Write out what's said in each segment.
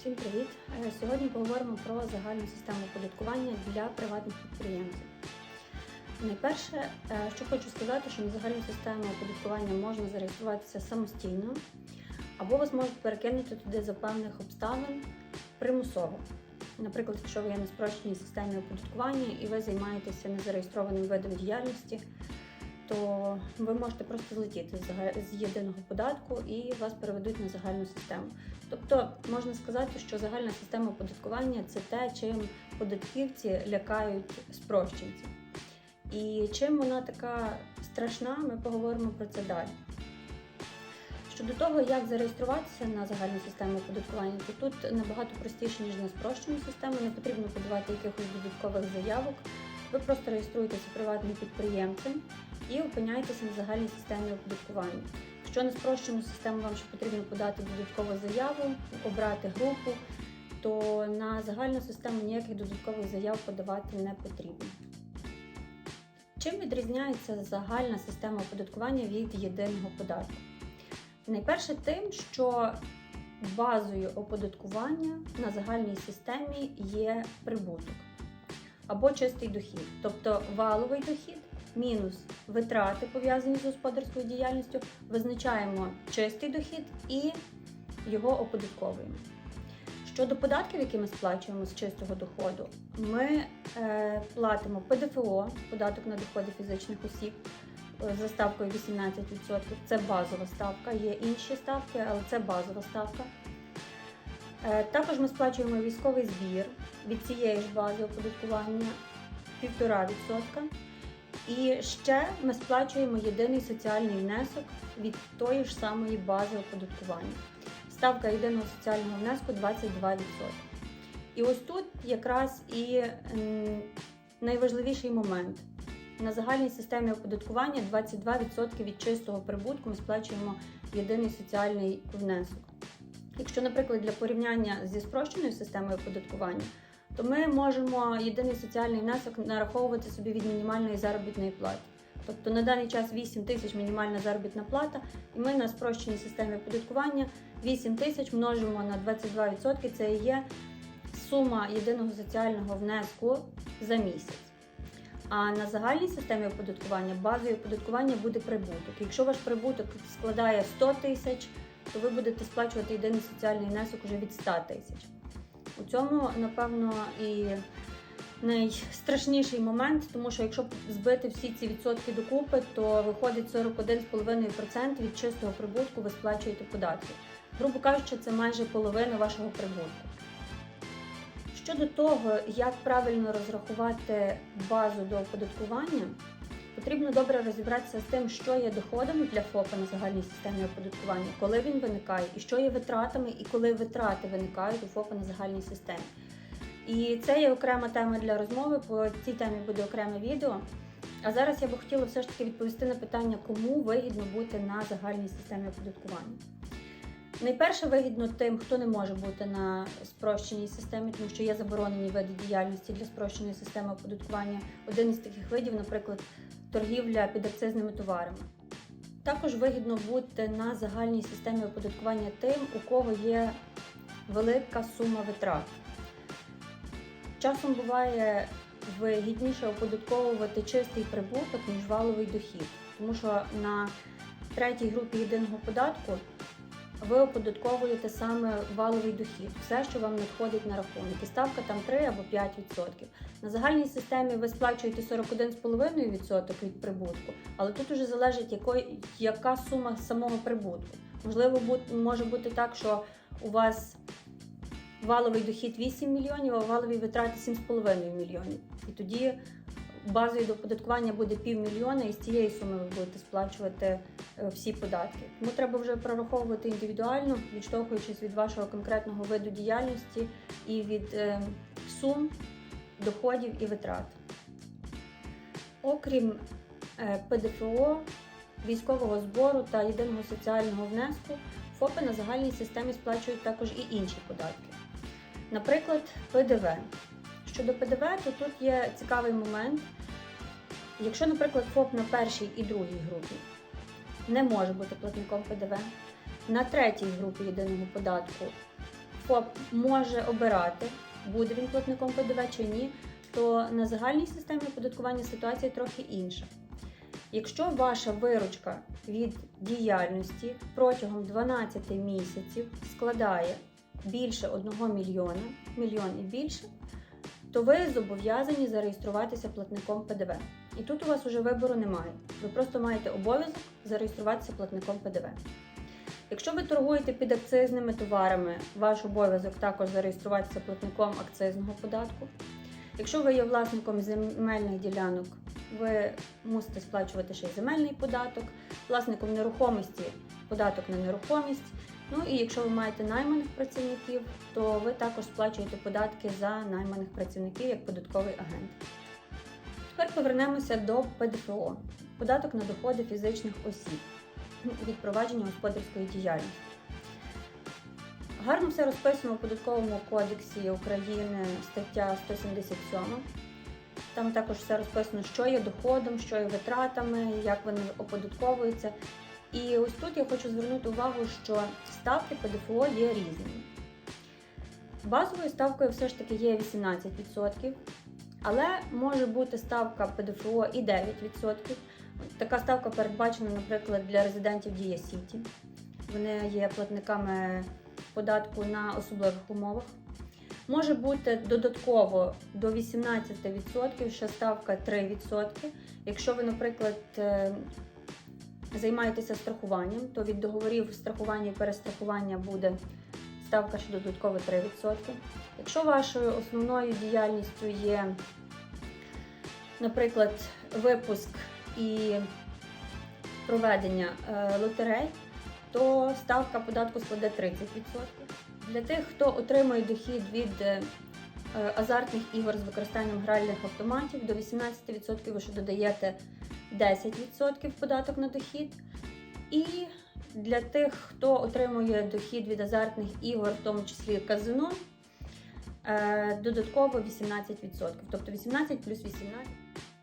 Всім привіт! Е, Сьогодні поговоримо про загальну систему оподаткування для приватних підприємців. Найперше, е, що хочу сказати, що на загальну систему оподаткування можна зареєструватися самостійно, або вас можуть перекинути туди за певних обставин примусово. Наприклад, якщо ви є на спрощеній системі оподаткування і ви займаєтеся незареєстрованим видом діяльності, то ви можете просто злетіти з єдиного податку і вас переведуть на загальну систему. Тобто можна сказати, що загальна система оподаткування це те, чим податківці лякають спрощенців. І чим вона така страшна, ми поговоримо про це далі. Щодо того, як зареєструватися на загальну систему оподаткування, то тут набагато простіше, ніж на спрощену систему, не потрібно подавати якихось додаткових заявок. Ви просто реєструєтеся приватним підприємцем і опиняєтеся на загальній системі оподаткування. Якщо на спрощену систему вам ще потрібно подати додаткову заяву, обрати групу, то на загальну систему ніяких додаткових заяв подавати не потрібно. Чим відрізняється загальна система оподаткування від єдиного податку? Найперше тим, що базою оподаткування на загальній системі є прибуток або чистий дохід, тобто валовий дохід мінус витрати, пов'язані з господарською діяльністю, визначаємо чистий дохід і його оподатковуємо. Щодо податків, які ми сплачуємо з чистого доходу, ми е, платимо ПДФО, податок на доходи фізичних осіб е, за ставкою 18%. Це базова ставка. Є інші ставки, але це базова ставка. Е, також ми сплачуємо військовий збір від цієї ж бази оподаткування 1,5%. І ще ми сплачуємо єдиний соціальний внесок від тої ж самої бази оподаткування. Ставка єдиного соціального внеску 22%. І ось тут якраз і найважливіший момент. На загальній системі оподаткування 22% від чистого прибутку ми сплачуємо єдиний соціальний внесок. Якщо, наприклад, для порівняння зі спрощеною системою оподаткування, то ми можемо єдиний соціальний внесок нараховувати собі від мінімальної заробітної плати. Тобто на даний час 8 тисяч мінімальна заробітна плата, і ми на спрощеній системі оподаткування 8 тисяч множимо на 22%, це є сума єдиного соціального внеску за місяць. А на загальній системі оподаткування базою оподаткування буде прибуток. Якщо ваш прибуток складає 100 тисяч, то ви будете сплачувати єдиний соціальний внесок уже від 100 тисяч. У цьому, напевно, і найстрашніший момент, тому що якщо збити всі ці відсотки докупи, то виходить 41,5% від чистого прибутку ви сплачуєте податки. Грубо кажучи, це майже половина вашого прибутку. Щодо того, як правильно розрахувати базу до оподаткування, потрібно добре розібратися з тим, що є доходами для ФОПа на загальній системі оподаткування, коли він виникає, і що є витратами, і коли витрати виникають у ФОПа на загальній системі. І це є окрема тема для розмови. По цій темі буде окреме відео. А зараз я би хотіла все ж таки відповісти на питання, кому вигідно бути на загальній системі оподаткування. Найперше вигідно тим, хто не може бути на спрощеній системі, тому що є заборонені види діяльності для спрощеної системи оподаткування. Один із таких видів, наприклад, торгівля підакцизними товарами. Також вигідно бути на загальній системі оподаткування тим, у кого є велика сума витрат. Часом буває вигідніше оподатковувати чистий прибуток, ніж валовий дохід, тому що на третій групі єдиного податку ви оподатковуєте саме валовий дохід, все, що вам надходить на рахунок. І ставка там 3 або 5%. На загальній системі ви сплачуєте 41,5% від прибутку, але тут уже залежить, якої, яка сума самого прибутку. Можливо, може бути так, що у вас валовий дохід 8 мільйонів, а валові витрати 7,5 мільйонів. І тоді базою до оподаткування буде півмільйона, і з цієї суми ви будете сплачувати е, всі податки. Тому треба вже прораховувати індивідуально, відштовхуючись від вашого конкретного виду діяльності і від е, сум, доходів і витрат. Окрім е, ПДФО, військового збору та єдиного соціального внеску, ФОПи на загальній системі сплачують також і інші податки. Наприклад, ПДВ. Щодо ПДВ, то тут є цікавий момент. Якщо, наприклад, ФОП на першій і другій групі не може бути платником ПДВ, на третій групі єдиного податку ФОП може обирати, буде він платником ПДВ чи ні, то на загальній системі оподаткування ситуація трохи інша. Якщо ваша виручка від діяльності протягом 12 місяців складає більше 1 мільйона, мільйон і більше, то ви зобов'язані зареєструватися платником ПДВ. І тут у вас уже вибору немає. Ви просто маєте обов'язок зареєструватися платником ПДВ. Якщо ви торгуєте під акцизними товарами, ваш обов'язок також зареєструватися платником акцизного податку. Якщо ви є власником земельних ділянок, ви мусите сплачувати ще й земельний податок, власником нерухомості податок на нерухомість. Ну і якщо ви маєте найманих працівників, то ви також сплачуєте податки за найманих працівників як податковий агент. Тепер повернемося до ПДФО податок на доходи фізичних осіб від провадження господарської діяльності. Гарно все розписано у податковому кодексі України стаття 177. Там також все розписано, що є доходом, що є витратами, як вони оподатковуються. І ось тут я хочу звернути увагу, що ставки ПДФО є різними. Базовою ставкою все ж таки є 18%, але може бути ставка ПДФО і 9%. Така ставка передбачена, наприклад, для резидентів Дія Сіті. Вони є платниками податку на особливих умовах. Може бути додатково до 18%, ще ставка 3%. Якщо ви, наприклад, е, займаєтеся страхуванням, то від договорів страхування і перестрахування буде ставка ще додатково 3%. Якщо вашою основною діяльністю є, наприклад, випуск і проведення е, лотерей, то ставка податку складе 30%. Для тих, хто отримує дохід від е, азартних ігор з використанням гральних автоматів, до 18% ви ще додаєте 10% податок на дохід. І для тих, хто отримує дохід від азартних ігор, в тому числі казино, е, додатково 18%. Тобто 18 плюс 18.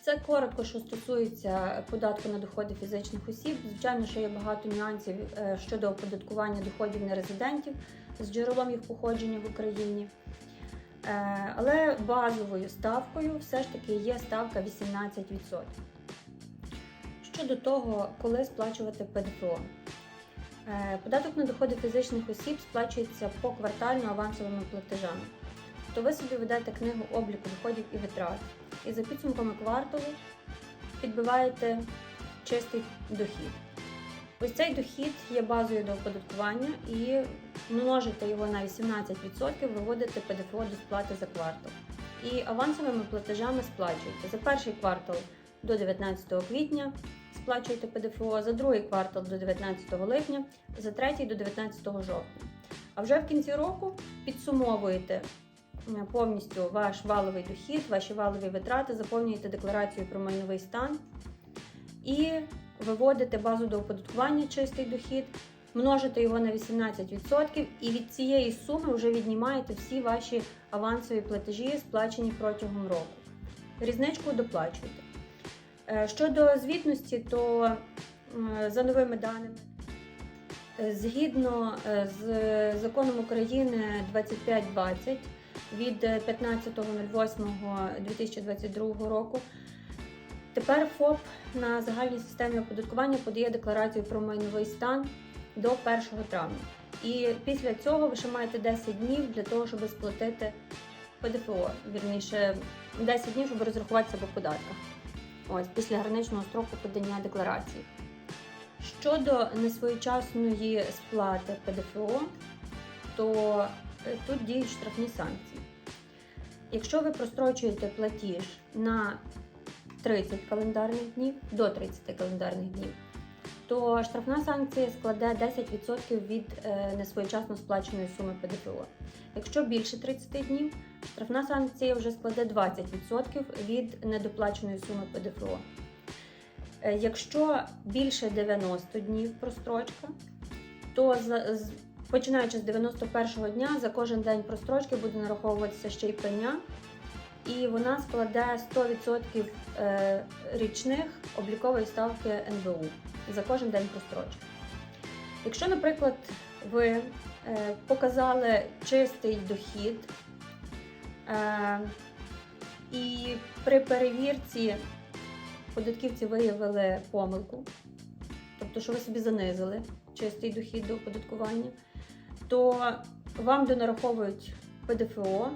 Це коротко, що стосується податку на доходи фізичних осіб. Звичайно, що є багато нюансів е, щодо оподаткування доходів нерезидентів з джерелом їх походження в Україні. Е, Але базовою ставкою все ж таки є ставка 18%. Щодо того, коли сплачувати ПДФО. Е, Податок на доходи фізичних осіб сплачується поквартально авансовими платежами. То ви собі ведете книгу обліку доходів і витрат. І за підсумками кварталу підбиваєте чистий дохід. Ось цей дохід є базою до оподаткування і множите його на 18%, виводите ПДФО до сплати за квартал. І авансовими платежами сплачуєте за перший квартал до 19 квітня сплачуєте ПДФО, за другий квартал до 19 липня, за третій до 19 жовтня. А вже в кінці року підсумовуєте повністю ваш валовий дохід, ваші валові витрати, заповнюєте декларацію про майновий стан і виводите базу до оподаткування чистий дохід, множите його на 18% і від цієї суми вже віднімаєте всі ваші авансові платежі, сплачені протягом року. Різничку доплачуєте. Е, Щодо звітності, то за новими даними, е, згідно е, з законом України 2520 від 15.08.2022 року, тепер ФОП на загальній системі оподаткування подає декларацію про майновий стан до 1 травня. І після цього ви ще маєте 10 днів для того, щоб сплатити ПДФО, вірніше 10 днів, щоб розрахуватися по податках. Ось після граничного строку подання декларації. Щодо несвоєчасної сплати ПДФО, то е, тут діють штрафні санкції. Якщо ви прострочуєте платіж на 30 календарних днів до 30 календарних днів, то штрафна санкція складе 10% від е, несвоєчасно сплаченої суми ПДФО. Якщо більше 30 днів, штрафна санкція вже складе 20% від недоплаченої суми ПДФО. Е, Якщо більше 90 днів прострочка, то починаючи з 91-го дня за кожен день прострочки буде нараховуватися ще й пеня, і вона складе 100% е, річних облікової ставки НБУ за кожен день прострочки. Якщо, наприклад, ви е, показали чистий дохід. Е, І при перевірці податківці виявили помилку, тобто, що ви собі занизили чистий дохід до оподаткування, то вам донараховують ПДФО,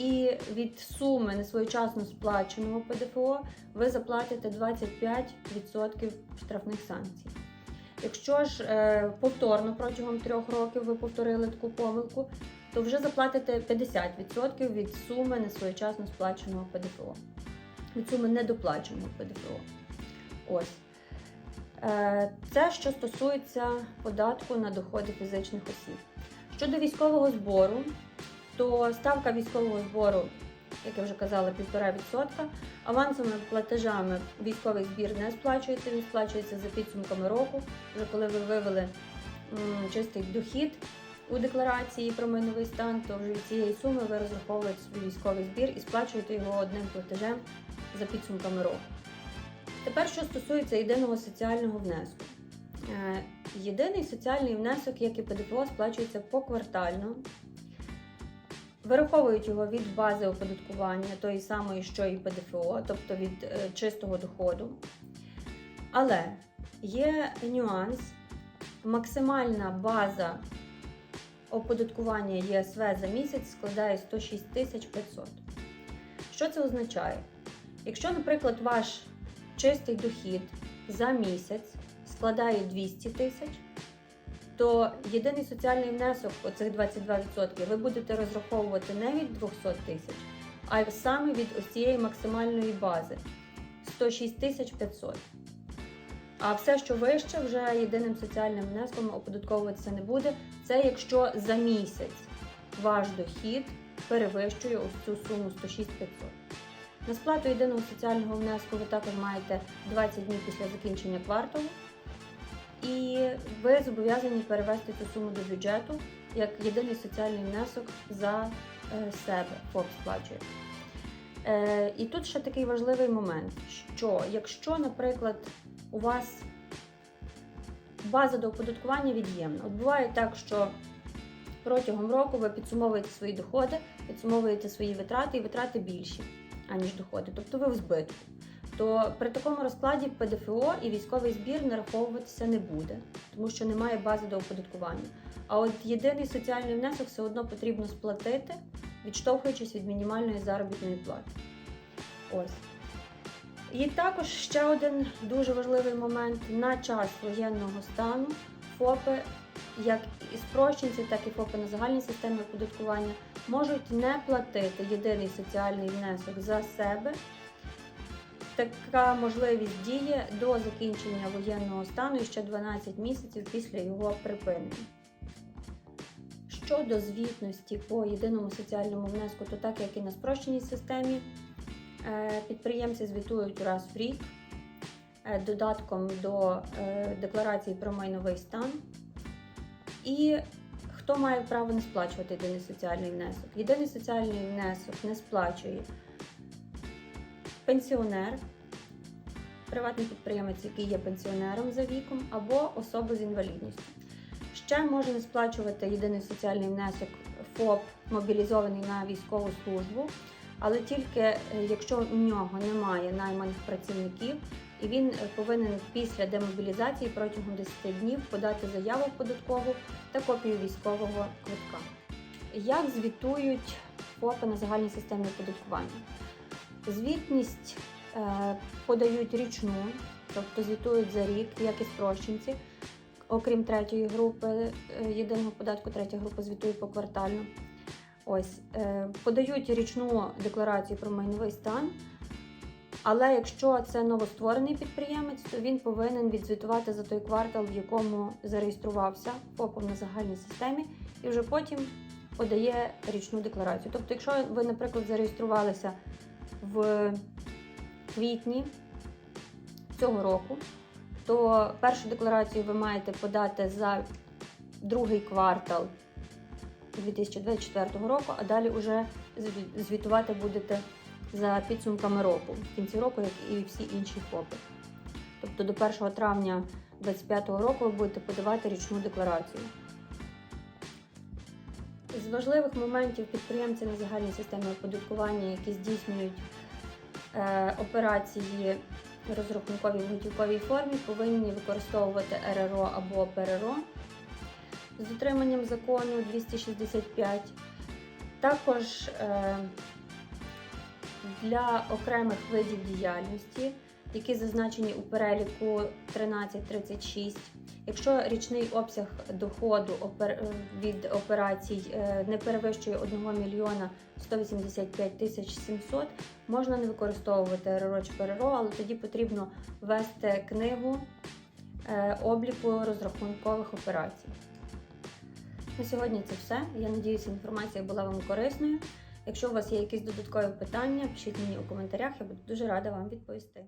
і від суми несвоєчасно сплаченого ПДФО ви заплатите 25% штрафних санкцій. Якщо ж е, повторно протягом трьох років ви повторили таку помилку, то вже заплатите 50% від суми несвоєчасно сплаченого ПДФО, від суми недоплаченого ПДФО. Ось. Е, Це що стосується податку на доходи фізичних осіб. Щодо військового збору, то ставка військового збору, як я вже казала, 1,5%. Авансовими платежами військовий збір не сплачується, він сплачується за підсумками року, вже коли ви вивели чистий дохід у декларації про майновий стан, то вже від цієї суми ви розраховуєте собі військовий збір і сплачуєте його одним платежем за підсумками року. Тепер, що стосується єдиного соціального внеску. Е, Єдиний соціальний внесок, як і ПДФО, сплачується поквартально. Вираховують його від бази оподаткування, тої самої, що і ПДФО, тобто від е, чистого доходу. Але є нюанс: максимальна база оподаткування ЄСВ за місяць складає 106 тисяч 500. Що це означає? Якщо, наприклад, ваш чистий дохід за місяць складає 200 тисяч, то єдиний соціальний внесок, оцих 22%, ви будете розраховувати не від 200 тисяч, а саме від ось цієї максимальної бази 106 тисяч 500. А все, що вище, вже єдиним соціальним внеском оподатковуватися не буде. Це якщо за місяць ваш дохід перевищує ось цю суму 106 500. На сплату єдиного соціального внеску ви також маєте 20 днів після закінчення кварталу. І ви зобов'язані перевести цю суму до бюджету як єдиний соціальний внесок за е, себе ФОП сплачує. Е, І тут ще такий важливий момент, що якщо, наприклад, у вас база до оподаткування від'ємна, от буває так, що протягом року ви підсумовуєте свої доходи, підсумовуєте свої витрати, і витрати більші, аніж доходи, тобто ви в збитку то при такому розкладі ПДФО і військовий збір нараховуватися не буде, тому що немає бази до оподаткування. А от єдиний соціальний внесок все одно потрібно сплатити, відштовхуючись від мінімальної заробітної плати. Ось. І також ще один дуже важливий момент на час воєнного стану ФОПи, як і спрощенці, так і ФОПи на загальній системі оподаткування, можуть не платити єдиний соціальний внесок за себе така можливість діє до закінчення воєнного стану ще 12 місяців після його припинення. Щодо звітності по єдиному соціальному внеску, то так як і на спрощеній системі, е, підприємці звітують раз в рік е, додатком до е, декларації про майновий стан. І хто має право не сплачувати єдиний соціальний внесок? Єдиний соціальний внесок не сплачує пенсіонер, приватний підприємець, який є пенсіонером за віком, або особа з інвалідністю. Ще може не сплачувати єдиний соціальний внесок ФОП, мобілізований на військову службу, але тільки е, якщо у нього немає найманих працівників, і він повинен після демобілізації протягом 10 днів подати заяву податкову та копію військового квитка. Як звітують ФОПи на загальній системі оподаткування? Звітність е, подають річну, тобто звітують за рік, як і спрощенці. Окрім третьої групи е, єдиного податку, третя група звітує поквартально. Ось, е, подають річну декларацію про майновий стан. Але якщо це новостворений підприємець, то він повинен відзвітувати за той квартал, в якому зареєструвався ФОПом на загальній системі, і вже потім подає річну декларацію. Тобто, якщо ви, наприклад, зареєструвалися в квітні цього року, то першу декларацію ви маєте подати за другий квартал 2024 року, а далі вже звітувати будете за підсумками року, в кінці року, як і всі інші ФОПи. Тобто до 1 травня 2025 року ви будете подавати річну декларацію. З важливих моментів підприємці на загальній системі оподаткування, які здійснюють е, операції розрахункові в готівковій формі, повинні використовувати РРО або ПРРО з дотриманням закону 265. Також е, для окремих видів діяльності, які зазначені у переліку 1336, якщо річний обсяг доходу від операцій е, не перевищує 1 мільйона 185 тисяч 700, можна не використовувати РРО чи але тоді потрібно ввести книгу е, обліку розрахункових операцій. На сьогодні це все. Я надіюся, інформація була вам корисною. Якщо у вас є якісь додаткові питання, пишіть мені у коментарях, я буду дуже рада вам відповісти.